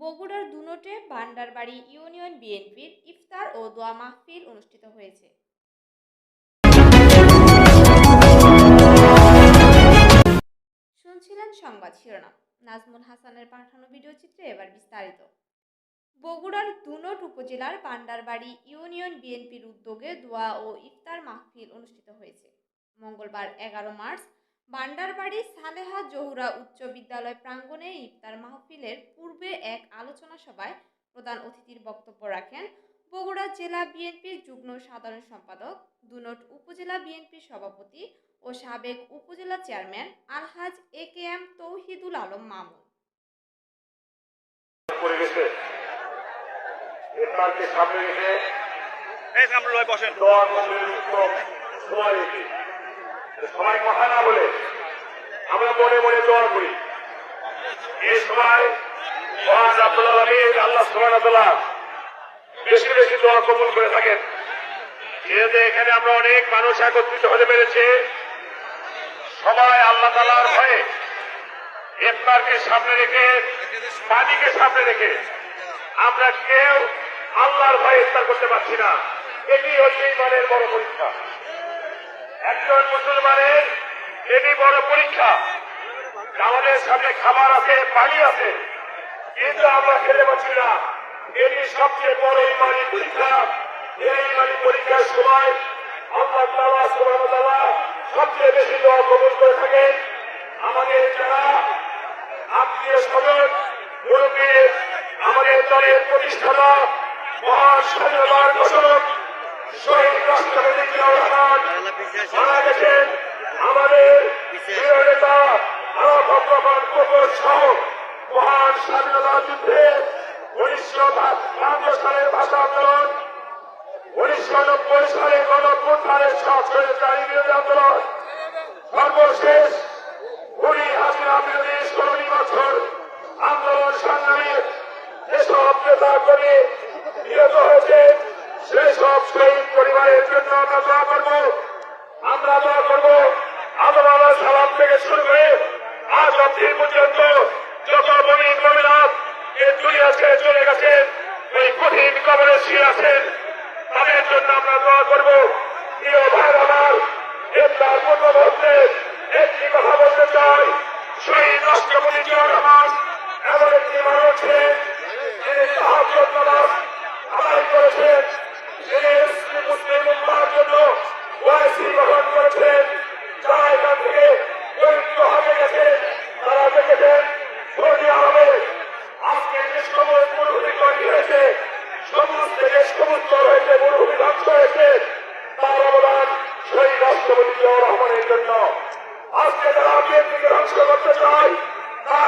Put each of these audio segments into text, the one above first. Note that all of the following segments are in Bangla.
বগুড়ার দুনোটে ভান্ডারবাড়ি ইউনিয়ন বিএনপির ইফতার ও দোয়া মাহফিল অনুষ্ঠিত হয়েছে। শুনছিলেন সংবাদ শিরোনাম। নাজমুল হাসানের পাঠানো ভিডিও চিত্রে এবার বিস্তারিত। বগুড়ার দুনট উপজেলার পান্ডারবাড়ি ইউনিয়ন বিএনপির উদ্যোগে দোয়া ও ইফতার মাহফিল অনুষ্ঠিত হয়েছে। মঙ্গলবার এগারো মার্চ বান্ডারবাড়ি সালেহা জহুরা উচ্চ বিদ্যালয় প্রাঙ্গণে ইফতার মাহফিলের পূর্বে এক আলোচনা সভায় প্রধান অতিথির বক্তব্য রাখেন বগুড়া জেলা বিএনপির যুগ্ম সাধারণ সম্পাদক দুনট উপজেলা বিএনপির সভাপতি ও সাবেক উপজেলা chairman Alhaj A K M Touhidul Alam Mamun. সামনে রেখে বসেন। সবাই কথা না বলে আমরা মনে মনে দোয়া করি। এই সময় মহান আব্দুল আলমীর আল্লাহ সুবাহ বেশি বেশি দোয়া কবুল করে থাকেন। যেহেতু এখানে আমরা অনেক মানুষ একত্রিত হতে পেরেছে সবাই আল্লাহ তালার ভয়ে ইফতারকে সামনে রেখে পানিকে সামনে রেখে আমরা কেউ আল্লাহর ভয়ে ইফতার করতে পারছি না। এটি হচ্ছে ইমানের বড় পরীক্ষা। একজন মুসলমানের এটি বড় পরীক্ষা। আমাদের সামনে খাবার আছে, পানি আছে। কিন্তু আমরা খেতে পারছি না। এটি সবচেয়ে বড় ইমানি পরীক্ষা। এই ইমানি পরীক্ষার সময় আল্লাহ তাআলা সুবহানাহু ওয়া সবচেয়ে বেশি দোয়া কবুল করে থাকেন। আমাদের যারা আত্মীয় স্বজন, মুরব্বী, আমাদের দলের প্রতিষ্ঠাতা মহান ঘোষক শহীদ রাষ্ট্রপতি জিয়াউর রহমান মহান স্বাধীনতা যুদ্ধে উনিশশো বাহাত্তর সালের ভাষা আন্দোলন, উনিশশো নব্বই সালে গণপ্রথানের সরকারি বিরোধী আন্দোলন। সর্বশেষ উনি হাসিনা বিরোধী ষোলোটি বছর আন্দোলন সংগ্রামে যেসব নেতা করে নিহত হয়েছে, সেসব শহীদ পরিবারের জন্য আমরা দোয়া করব। আমরা দোয়া করব আল্লাহ সালাম থেকে শুরু করে আজ অব্দি পর্যন্ত যত বণিক মমিনাথ, এ ছেড়ে চলে গেছেন। এই কঠিন কবরে শুয়ে আছেন। তাদের জন্য আমরা দোয়া করব। প্রিয় ভাই আমার এর পূর্ব মুহূর্তে একটি কথা বলতে চাই। শহীদ রাষ্ট্রপতি জিয়াউর রহমান, এমন একটি মানুষ ছিলেন যিনি নামাজ আদায় করেছেন। যিনি মুসলিম উম্মার জন্য ওয়াইসি গ্রহণ করেছেন। যারা এখান থেকে দরিদ্র হয়ে গেছে তারা দেখেছেন সৌদি আরবে আজকে যে সময় মরুভূমি তৈরি হয়েছে সবুজ সমুদ্র হয়েছে, মরুভূমি ধ্বংস হয়েছে। তার অবদান শহীদ রাষ্ট্রপতি জিয়াউর রহমানের জন্য। আজকে যারা বিএনপিকে ধ্বংস করতে চায় না।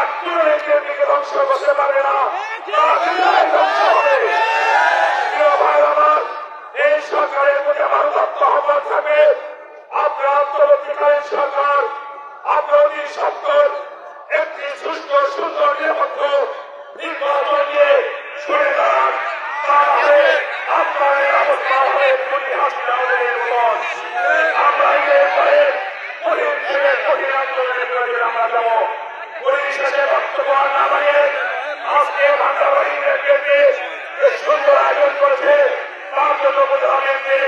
এই সরকারের প্রতি আমার আহ্বান থাকে আপনার অন্তর্বর্তীকালীন সরকার, আপনার অতি আয়োজন করেছে। তার জন্য প্রধানমন্ত্রী